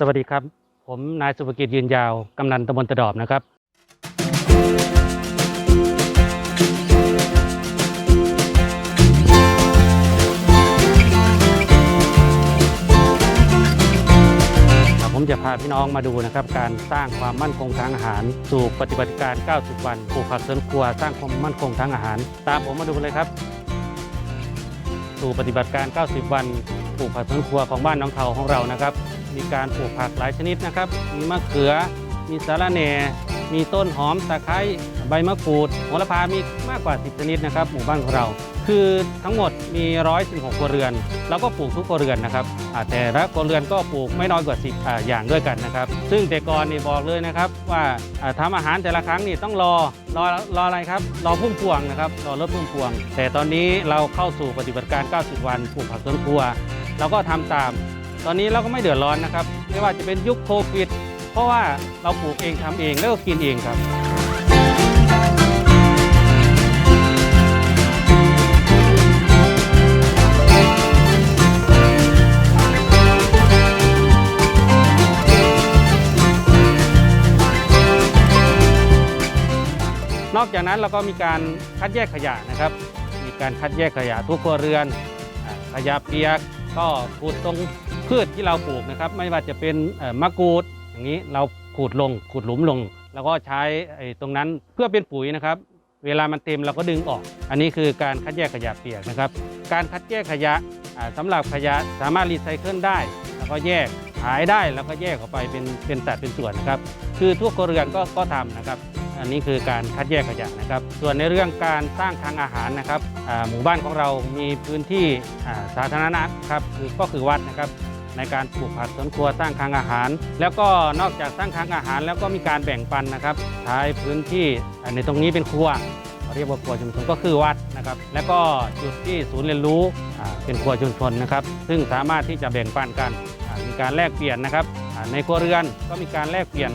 สวัสดีครับ ผมนายสุภกิจยืนยาว กำนันตำบลตะดอบนะครับ ผมจะพาพี่น้องมาดูนะครับ การสร้างความมั่นคงทางอาหาร สู่ปฏิบัติการ 90 วันปลูกผักสวนครัวสร้างความมั่นคงทางอาหาร ตามผมมาดูเลยครับ สู่ปฏิบัติการ 90 วันปลูกผักสวนครัวของบ้านน้องเทาของเรานะครับ มีการปลูกผักหลายชนิดนะครับ มีมะเขือ มีสาระแหน่ มีต้นหอมตะไคร้ใบมะกรูดโหระพามีมากกว่า 10 ชนิดนะครับหมู่บ้านของเรา คือทั้งหมดมี 116ครัวเรือน เราก็ปลูกทุกครัวเรือนนะครับแต่ละครัวเรือนก็ปลูกไม่น้อยกว่า 10ออย่างด้วยกันนะครับ ซึ่งแต่ก่อนนี่บอกเลยนะครับ ว่าทำาอาหารแต่ละครั้งนี่ต้องรอรอรออะไรครับรอพุ่มพวงนะครับรอรถพุ่มพวง แต่ตอนนี้เราเข้าสู่ปฏิบัติการ 90 วันปลูกผักสวนครัวเราก็ทำตาม ตอนนี้เราก็ไม่เดือดร้อนนะครับ ไม่ว่าจะเป็นยุคโควิด เพราะว่าเราปลูกเองทำเองแล้วก็กินเองครับนอกจากนั้นเราก็มีการคัดแยกขยะนะครับ มีการคัดแยกขยะทุกครัวเรือน ขยะเปียก ก็ขูดตรงพืชที่เราปลูกนะครับ ไม่ว่าจะเป็นมะกรูดอย่างนี้เราขูดลงขูดหลุมลง แล้วก็ใช้ตรงนั้นเพื่อเป็นปุ๋ยนะครับ เวลามันเต็มเราก็ดึงออก อันนี้คือการคัดแยกขยะเปียกนะครับ การคัดแยกขยะอ่าสำหรับขยะสามารถรีไซเคิลได้ แล้วก็แยกขายได้แล้วก็แยกออกไปเป็นเป็นสัดเป็นส่วนนะครับ คือทุกครัวเรือนก็ก็ทำนะครับ อันนี้คือการคัดแยกขยะนะครับ ส่วนในเรื่องการสร้างทางอาหารนะครับหมู่บ้านของเรามีพื้นที่สาธารณะครับคือก็คือวัดนะครับในการปลูกผักสวนครัวสร้างทางอาหาร แล้วก็นอกจากสร้างทางอาหาร แล้วก็มีการแบ่งปันนะครับใช้พื้นที่ในตรงนี้เป็นครัวเรียกว่าครัวชุมชนก็คือวัดนะครับ แล้วก็จุดที่ศูนย์เรียนรู้เป็นครัวชุมชนนะครับ ซึ่งสามารถที่จะแบ่งปันกันมีการแลกเปลี่ยนนะครับ ในครัวเรือนก็มีการแลกเปลี่ยน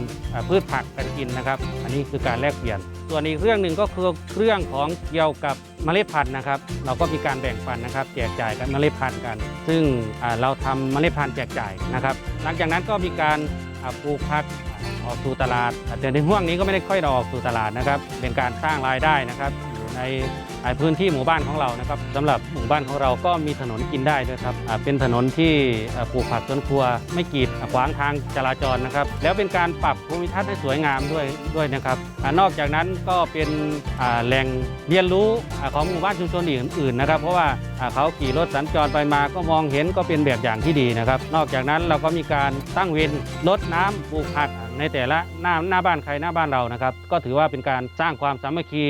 พืชผักกันกินนะครับ อันนี้คือการแลกเปลี่ยน ส่วนอีกเรื่องหนึ่งก็คือเรื่องของเกี่ยวกับเมล็ดพันธุ์นะครับ เราก็มีการแบ่งปันนะครับ แจกจ่ายกันเมล็ดพันธุ์กัน ซึ่งเราทำเมล็ดพันธุ์แจกจ่ายนะครับ หลังจากนั้นก็มีการปลูกผักออกสู่ตลาดแต่ในห่วงนี้ก็ไม่ได้ค่อยออกสู่ตลาดนะครับ เป็นการสร้างรายได้นะครับ ในพื้นที่หมู่บ้านของเรานะครับสำหรับหมู่บ้านของเราก็มีถนนกินได้ด้วยครับเป็นถนนที่ปลูกผักสวนครัว ไม่กีดขวางทางจราจรนะครับ แล้วเป็นการปรับภูมิทัศน์ให้สวยงามด้วยด้วยนะครับอนอกจากนั้นก็เป็นแหล่งเรียนรู้ของหมู่บ้านชุมชนอื่นๆนะครับ เพราะว่าเขาขี่รถสัญจรไปมาก็มองเห็นก็เป็นแบบอย่างที่ดีนะครับ นอกจากนั้นเราก็มีการตั้งเวรรดน้ำปลูกผักในแต่ละหน้าหน้าบ้านใครหน้าบ้านเรานะครับก็ถือว่าเป็นการสร้างความสามัคคี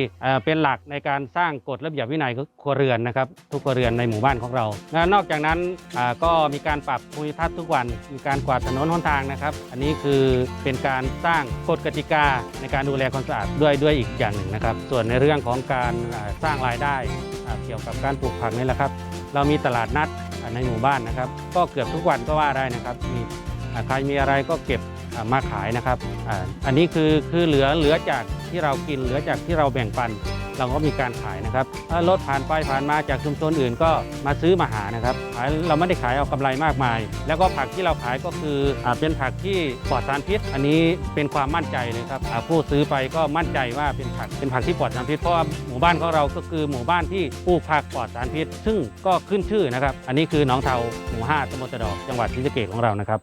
เป็นหลักในการสร้างกฎระเบียบวินัยครัวเรือนนะครับทุกครัวเรือนในหมู่บ้านของเราและนอกจากนั้นก็มีการปรับภูมิทัศน์ทุกวัน มีการกวาดถนนหนทางนะครับ อันนี้คือเป็นการสร้างกฎกติกาในการดูแลความสะอาดด้วยด้วยอีกอย่างหนึ่งนะครับ ส่วนในเรื่องของการสร้างรายได้เกี่ยวกับการปลูกผักนี่แหละครับ เรามีตลาดนัดในหมู่บ้านนะครับ ก็เกือบทุกวันก็ว่าได้นะครับมีใครมีอะไรก็เก็บ มาขายนะครับอันนี้คือคือเหลือเหลือจากที่เรากินเหลือจากที่เราแบ่งปัน เราก็มีการขายนะครับถ้ารถผ่านไปผ่านมาจากชุมชนอื่นก็มาซื้อมาหานะครับขายเราไม่ได้ขายเอากำไรมากมาย แล้วก็ผักที่เราขายก็คืออเป็นผักที่ปลอดสารพิษ อันนี้เป็นความมั่นใจเลยครับผู้ซื้อไปก็มั่นใจว่าเป็นผักเป็นผักที่ปลอดสารพิษเพราะหมู่บ้านของเราก็คือหมู่บ้านที่ปลูกผักปลอดสารพิษ ซึ่งก็ขึ้นชื่อนะครับ อันนี้คือหนองเทาหมู่ห้าตำบลตะดอกจังหวัดศรีสะเกษของเรานะครับ